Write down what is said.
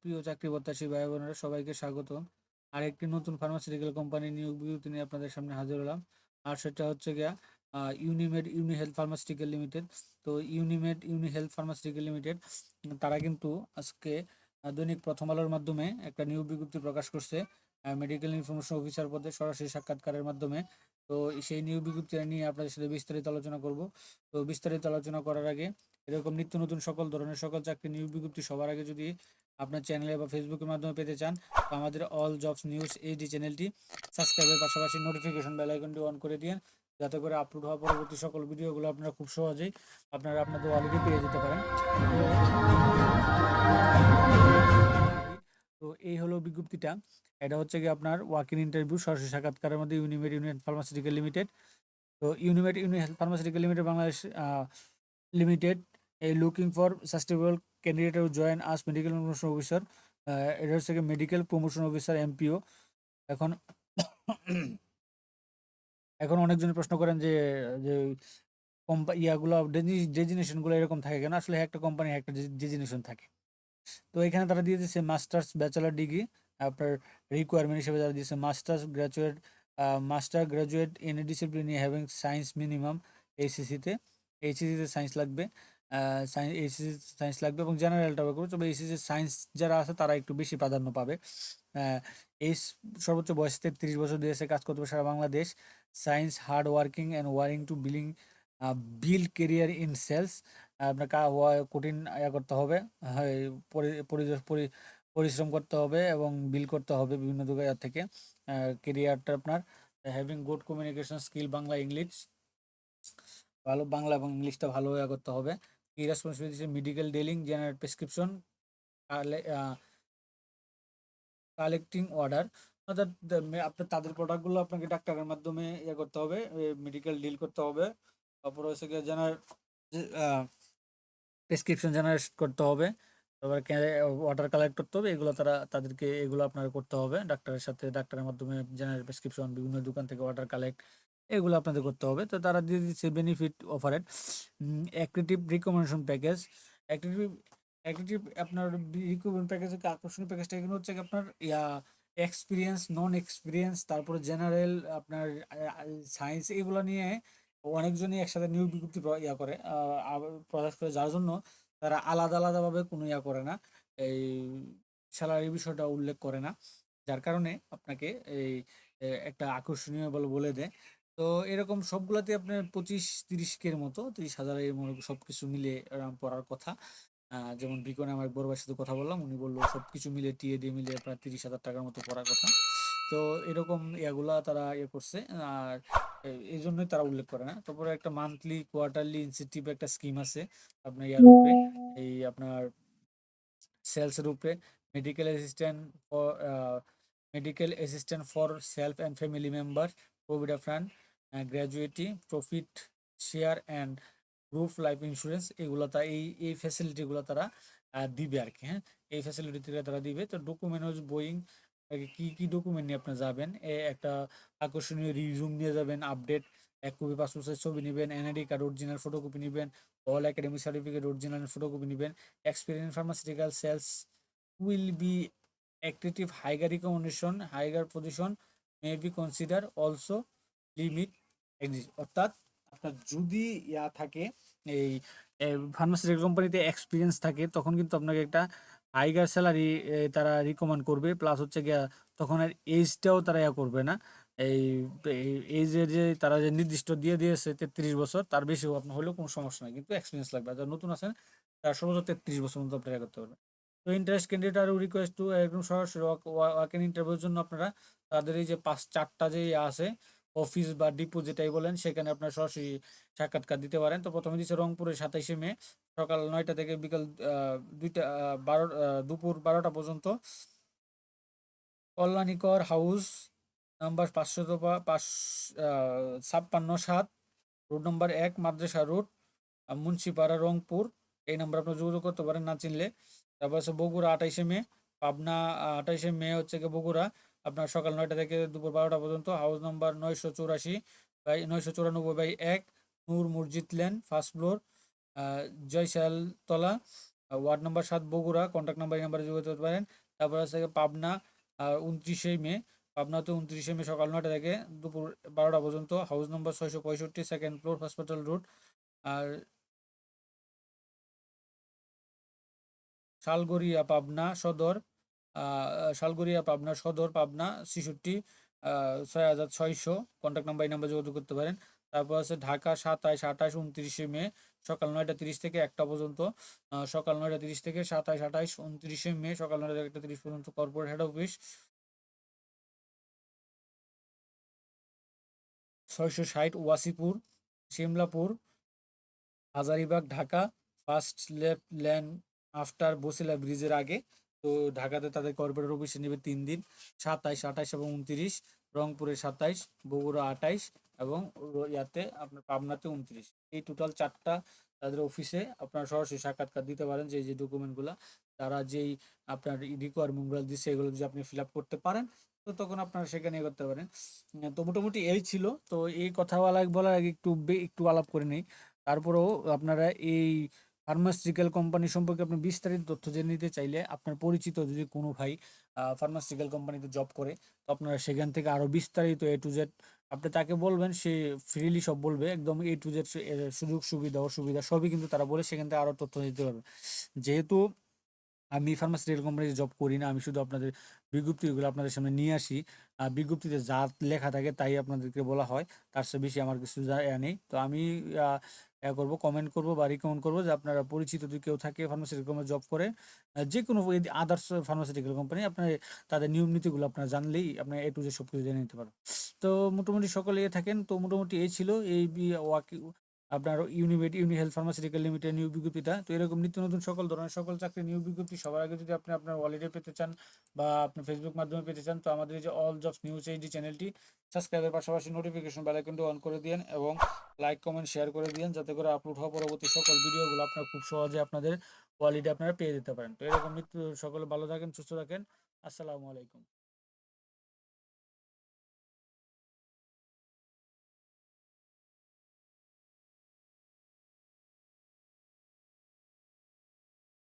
প্রিয় চাকরি প্রত্যাশী ভাই বোনেরা সবাইকে স্বাগত আর একটি নতুন ফার্মাসিউটিক্যাল কোম্পানি নিয়োগ বিজ্ঞপ্তি নিয়ে আপনাদের সামনে হাজির হলাম। আর সেটা হচ্ছে গিয়া Unimed Uni health pharmaceutical limited তো Unimed Uni health pharmaceutical limited তারা কিন্তু আজকে দৈনিক প্রথম আলোর মাধ্যমে একটা নিয়োগ বিজ্ঞপ্তি প্রকাশ করছে মেডিকেল ইনফরমেশন অফিসার পদে সরাসরি সাক্ষাৎকারের মাধ্যমে। তো সেই নিয়োগ বিজ্ঞপ্তি নিয়ে আপনাদের সাথে বিস্তারিত আলোচনা করব। তো বিস্তারিত আলোচনা করার আগে এরকম নিত্য নতুন সকল ধরনের সকল চাকরি, নিয়োগ বিজ্ঞপ্তি সবার আগে যদি আপনার চ্যানেলে বা ফেসবুকের মাধ্যমে পেতে চান, তো আমাদের অল জবস নিউজ এইচডি চ্যানেলটি সাবস্ক্রাইবের পাশাপাশি নোটিফিকেশন বেল আইকনটি অন করে দিন, যাতে করে আপলোড হওয়া পরবর্তী সকল ভিডিওগুলো আপনারা খুব সহজেই আপনারা আপনাদের অলরেডি পেয়ে যেতে পারেন। তো এই হলো বিজ্ঞপ্তিটা। এটা হচ্ছে কি আপনার ওয়াক ইন ইন্টারভিউ সরাসরি সাক্ষাৎকারের মধ্যে ইউনিমেড ইউনিয়ন ফার্মাসিউটিক্যাল লিমিটেড তো Unimed union pharmaceutical limited Bangladesh limited looking for sustainable candidate join us medical promotion officer এটা হচ্ছে মেডিকেল প্রমোশন অফিসার এমপিও এখন এখন অনেকজন প্রশ্ন করেন যে যে ইয়াগুলো ডেজিনেশনগুলো এরকম থাকে কেন? আসলে একটা কোম্পানি একটা ডেজিনেশন থাকে। তো এখানে তারা দিয়ে দিচ্ছে মাস্টার্স ব্যাচেলার ডিগ্রি আপনার রিকোয়ারমেন্ট হিসেবে তারা দিয়েছে masters graduate master graduate in discipline having science minimum এইচএসিতে এইচএসিতে সায়েন্স লাগবে। সায়েন্স এইচএসি সায়েন্স লাগবে এবং জেনারেলটা করবে তবে এইচএসি সায়েন্স যারা আছে তারা একটু বেশি প্রাধান্য পাবে। এই সর্বোচ্চ বয়স তেত্রিশ বছর দিয়েছে কাজ করতে সারা Bangladesh. Science hard working and willing to billing bill career in sales. আপনার কঠিন, ইয়া করতে হবে। পরি- পরি- পরি- পরিশ্রম করতে হবে এবং বিল করতে হবে বিভিন্ন জায়গা থেকে। কেরিয়ারটা আপনার having good communication skill Bangla, English. ভালো, বাংলা এবং ইংলিশটা ভালো করতে হবে। কি responsibility medical dealing general prescription collecting order অর্থাৎ আপনার, তাদের প্রোডাক্টগুলো আপনাকে ডাক্তারের মাধ্যমে ইয়ে করতে হবে মেডিকেল ডিল করতে হবে। তারপর হচ্ছে গিয়ে জেনারেল প্রেসক্রিপশন জেনারেট করতে হবে। তারপর ওয়াটার কালেক্ট করতে হবে, এগুলো তারা, তাদেরকে এগুলো আপনার করতে হবে। ডাক্তারের সাথে, ডাক্তারের মাধ্যমে জেনারেল প্রেসক্রিপশন বিভিন্ন দোকান থেকে ওয়াটার কালেক্ট এগুলো আপনাদের করতে হবে। তো তারা দিয়ে দিচ্ছে benefit offered active recommendation package active active আপনার রিকমেন্ড প্যাকেজ আকর্ষণীয় প্যাকেজটা এগুলো হচ্ছে আপনার, ইয়া এক্সপিরিয়েন্স নন এক্সপিরিয়েন্স তারপরে জেনারেল আপনার সায়েন্স এগুলো নিয়ে অনেকজনই একসাথে নিয়োগ বিজ্ঞপ্তি ইয়া করে প্রকাশ করে। যার জন্য তারা আলাদা আলাদাভাবে কোনো ইয়া করে না। এই স্যালারি বিষয়টা উল্লেখ করে না। যার কারণে আপনাকে এই একটা আকর্ষণীয় বলে বলে দেয়। তো এরকম সবগুলাতে আপনার পঁচিশ, তিরিশ কের মতো, তিরিশ হাজারের মতো সবকিছু মিলে এরকম পড়ার কথা। যেমন বিকনে আমার বড় সাথে কথা বললাম, উনি বলল সবকিছু মিলে টিএ দিয়ে মিলে প্রায় তিরিশ হাজার টাকার মতো পড়ার কথা। তো এরকম ইয়াগুলা তারা ইয়ে করছে, আর এই জন্যই তারা উল্লেখ করে না। তারপরে একটা মান্থলি কোয়ার্টারলি ইনসেন্টিভ একটা স্কিম আছে আপনার ইয়ার উপরে, এই আপনার সেলসের উপরে। Medical assistant for medical assistant for self and family member provident fund gratuity profit share and group life insurance এগুলো তা এই এই ফ্যাসিলিটিগুলো তারা দিবে আর কি হ্যাঁ? এই ফ্যাসিলিটি তারা দিবে। তো ডকুমেন্ট হচ্ছে বোয়িং কি কি ডকুমেন্ট নিয়ে আপনি যাবেন? এ একটা আকর্ষণীয় রিজুম নিয়ে যাবেন আপডেট এক কপি পাসপোর্ট সাইজ ছবি নেবেন এনআইডি কার্ড অরিজিনাল ফটোকপি নেবেন all academic certificate original photocopy নেবেন experience pharmaceutical sales will be active higher recommendation higher position may be consider also limit অর্থাৎ আপনার যদি ইয়া থাকে, এই ফার্মাসিউটিক্যাল কোম্পানিতে এক্সপিরিয়েন্স থাকে, তখন কিন্তু আপনাকে একটা হাইগার স্যালারি তারা রিকমেন্ড করবে। প্লাস হচ্ছে গিয়া তখন আর এজটাও তারা ইয়া করবে না। এই এজের যে তারা যে নির্দিষ্ট দিয়ে দিয়েছে তেত্রিশ বছর, তার বেশিও আপনার হলেও কোনো সমস্যা নাই। কিন্তু এক্সপিরিয়েন্স লাগবে। যারা নতুন আছেন, তার সর্বোচ্চ তেত্রিশ বছর মতো আপনারা করতে পারবেন। তো ইন্টারেস্ট ক্যান্ডিডেট আর রিকোয়েস্ট টু একদম সরাসরি ওয়াক ইন ইন্টারভিউর জন্য আপনারা তাদের এই যে পাঁচ, চারটা যে আছে অফিস বা ডিপো যেটাই বলেন, সেখানে আপনার সরাসরি সাক্ষাৎকার দিতে পারেন। তো প্রথমে দিচ্ছে রংপুরের সাতাইশে মে, সকাল নয়টা থেকে বিকাল দুইটা বারো দুপুর বারোটা পর্যন্ত। কল্যাণীকর হাউস নাম্বার পাঁচশত পাঁচ ছাপ্পান্ন সাত, রোড নাম্বার এক, মাদ্রাসা রোড মুন্সিপাড়া রংপুর। এই নাম্বার আপনি যোগাযোগ করতে পারেন না চিনলে। তারপর হচ্ছে বগুড়া আঠাইশে মে, পাবনা আঠাইশে মে হচ্ছে গিয়ে বগুড়া। আপনার সকাল নয়টা থেকে দুপুর বারোটা পর্যন্ত। হাউস নাম্বার নয়শো চৌরাশি বাই নয়শো চৌরানব্বই বাই এক। Noor Masjid lane first floor Joysaltala ward number সাত, বগুড়া। কন্ট্যাক্ট নাম্বার এই নাম্বারে যোগাযোগ করতে পারেন। তারপর আছে পাবনা উনত্রিশে মে। পাবনাতে উনত্রিশে মে সকাল নয়টা থেকে দুপুর বারোটা পর্যন্ত। হাউস নম্বর ছয়শো পঁয়ষট্টি সেকেন্ড ফ্লোর হসপিটাল রোড আর শালগড়িয়া, পাবনা সদর। শালগড়িয়া পাবনা, সদর পাবনা, ছেষট্টি ছয় হাজার ছয়শো। কন্ট্যাক্ট নাম্বার এই নাম্বার যোগাযোগ করতে পারেন। তারপর আছে ঢাকা সাতাইশ আঠাশ উনত্রিশে মে, সকাল নয়টা তিরিশ থেকে একটা পর্যন্ত। সকাল নয়টা তিরিশ থেকে সাতাইশ আঠাইশ উনত্রিশে মে, সকাল নয়টা একটা তিরিশ পর্যন্ত কর্পোরেট হেড অফিস ছয়শো ষাট Wasipur, Shimlapur, Hazaribagh, Dhaka. First left land after Basila ব্রিজের আগে। তো ঢাকাতে তাদের কর্পোরেট অফিসে নেবে তিন দিন, সাতাইশ, আঠাইশ এবং উনত্রিশ, রংপুরে সাতাইশ, বগুড়া আঠাইশ এবং ইয়াতে আপনার পাবনাতে উনত্রিশ। এই টোটাল চারটা তাদের অফিসে আপনারা সরাসরি সাক্ষাৎকার দিতে পারেন যে যে ডকুমেন্টগুলো তারা যেই আপনার রিকোয়ারমেন্টগুলো দিচ্ছে এগুলো যদি আপনি ফিল আপ করতে পারেন, তো তখন আপনারা সেখানে করতে পারেন। তো মোটামুটি এই ছিল। তো এই কথা বলা বলার আগে একটু একটু আলাপ করে নিই। তারপরেও আপনারা এই ফার্মাসিউটিক্যাল কোম্পানি সম্পর্কে আপনি বিস্তারিত তথ্য জেনে নিতে চাইলে আপনার পরিচিত যদি কোনো ভাই ফার্মাসিউটিক্যাল কোম্পানিতে জব করে, তো আপনারা সেখান থেকে আরও বিস্তারিত এ টু জেড আপনি তাকে বলবেন, সে ফ্রিলি সব বলবে, একদম এ টু জেড সুযোগ, সুবিধা, অসুবিধা সবই কিন্তু তারা বলে, সেখান থেকে আরও তথ্য দিতে পারবে। যেহেতু আমি ফার্মাসিউটিক্যাল কোম্পানিতে জব করি না, আমি শুধু আপনাদের বিজ্ঞপ্তিগুলো আপনাদের সামনে নিয়ে আসি। বিজ্ঞপ্তিতে যা লেখা থাকে তাই আপনাদেরকে বলা হয়, তার চেয়ে বেশি আমার কিছু ইয়া নেই। তো আমি ইয়া করব কমেন্ট করব বা রিকমেন্ড করব যে আপনারা পরিচিত যদি কেউ থাকে ফার্মাসিউটিক্যাল জব করে যে কোনো আদার্স ফার্মাসিউটিক্যাল কোম্পানি আপনার তাদের নিয়ম নীতিগুলো আপনারা জানলেই আপনার এ টু জে সব কিছু জেনে নিতে পারবেন। তো মোটামুটি সকলে থাকেন, তো মোটামুটি এই ছিল এই ওয়াকি আপনার Univet Uni health pharmaceutical limited নিয়োগ বিজ্ঞপ্তিটা। তো এরকম নিত্য নতুন সকল ধরনের সকল চাকরি নিয়োগ বিজ্ঞপ্তি সবার আগে যদি আপনি আপনার ওয়ালেটে পেতে চান বা আপনি ফেসবুক মাধ্যমে পেতে চান, তো আমাদের এই যে অল জবস নিউজ এইচডি চ্যানেলটি সাবস্ক্রাইবের পাশাপাশি নোটিফিকেশন বেল আইকনটি অন করে দিন এবং লাইক কমেন্ট শেয়ার করে দিন যাতে করে আপলোড হওয়া পরবর্তী সকল ভিডিওগুলো আপনারা খুব সহজে আপনাদের ওয়ালেটে আপনারা পেয়ে যেতে পারেন। তো এরকম নিত্য সকলে ভালো থাকেন, সুস্থ থাকেন। আসসালামু আলাইকুম।